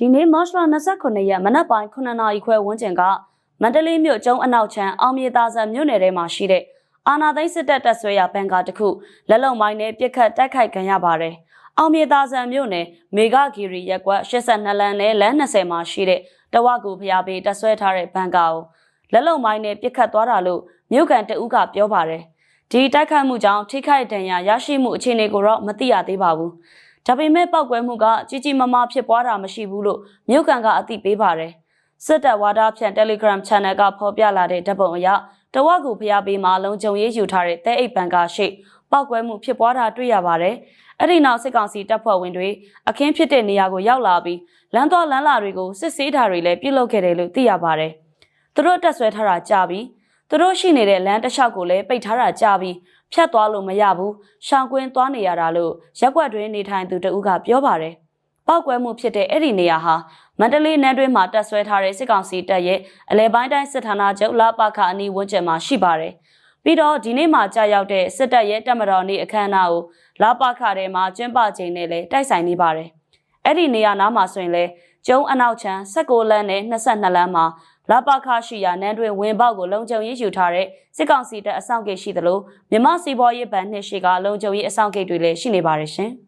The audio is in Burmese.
ဒီနေ့မတ်လ29ရက်မနက်ပိုင်း9နာရီခွဲဝန်းကျင်ကမန္တလေးမြို့ကျုံအနောက်ချမ်းအောင်မြေသာဆန်မြို့နယ်ထဲမှာရှိတဲ့အာနာသိန်းစစ်တပ်တပ်ဆွဲရာဘန်ကာတစ်ခုလက်လုံမိုင်းနဲ့ပြစ်ခတ်တိုက်ခိုက်ခံရပါတယ်။အောင်မြေသာဆန်မြို့နယ်မေဂဂီရီရက်ကွက်82လမ်းနဲ့လမ်း20မှာရှိတဲ့တဝကူဖျားပေးတပ်ဆွဲထားတဲ့ဘန်ကာကိုလက်လုံမိုင်းနဲ့ပြစ်ခတ်သွားတာလို့မြို့ကန်တအုပ်ကပြောပါတယ်။ဒီတိုက်ခိုက်မှုကြောင့်ထိခိုက်ဒဏ်ရာရရှိမှုအခြေအနေကိုတော့မသိရသေးပါဘူး။ ဒါပေမဲ့ပောက်ကွဲမှုကကြီးကြီးမားမားဖြစ်ပွားတာမရှိဘူးလို့မြို့ကန်ကအသိပေးပါတယ်။စစ်တပ်ဝါဒဖြန့် Telegram Channel ကဖော်ပြလာတဲ့ဓာတ်ပုံအရတဝက်ကူဖျားပေးမှာလုံခြုံရေးယူထားတဲ့တဲအိတ်ဘန်ကာရှိပောက်ကွဲမှုဖြစ်ပွားတာတွေ့ရပါတယ်။အဲ့ဒီနောက်စစ်ကောင်စီတပ်ဖွဲ့ဝင်တွေအခင်းဖြစ်တဲ့နေရာကိုရောက်လာပြီးလမ်းသွားလမ်းလာတွေကိုစစ်ဆေးတာတွေလည်းပြုလုပ်ခဲ့တယ်လို့သိရပါတယ်။သူတို့တက်ဆွဲထားတာကြာပြီး သူတို့ရှိနေတဲ့လမ်းတစ်လျှောက်ကိုလည်းပိတ်ထားတာကြာပြီးဖြတ်သွားလို့မရဘူးရှောင်ကွင်းသွားနေရတာလို့ရက်ွက်တွင်နေထိုင်သူတဦးကပြောပါတယ်။ပောက်ကွဲမှုဖြစ်တဲ့အဲ့ဒီနေရာဟာမန္တလေးနန်းတွင်းမှာတက်ဆွဲထားတဲ့စစ်ကောင်စီတပ်ရဲ့အလဲပိုင်းတိုင်းစစ်ဌာနချုပ်လာပခအနီးဝန်းကျင်မှာရှိပါတယ်။ပြီးတော့ဒီနေ့မှာကြာရောက်တဲ့စစ်တပ်ရဲ့တပ်မတော်နေ့အခမ်းအနားကိုလာပခထဲမှာကျင်းပချိန်နဲ့လည်းတိုက်ဆိုင်နေပါတယ်။အဲ့ဒီနေရာနားမှာဆိုရင်လည်းကျုံအနောက်ချမ်း16လမ်းနဲ့22လမ်းမှာ လာပခရှိရာနန်းတွင်ဝင်ပေါက်ကိုလုံခြုံရေးယူထားတဲ့စစ်ကောင်စီတပ်အဆောင်ဂိတ်ရှိသလိုမြမစီဘော်ရေးဘဏ်နှစ်ရှိကလုံခြုံရေးအဆောင်ဂိတ်တွေလည်းရှိနေပါတယ်ရှင်။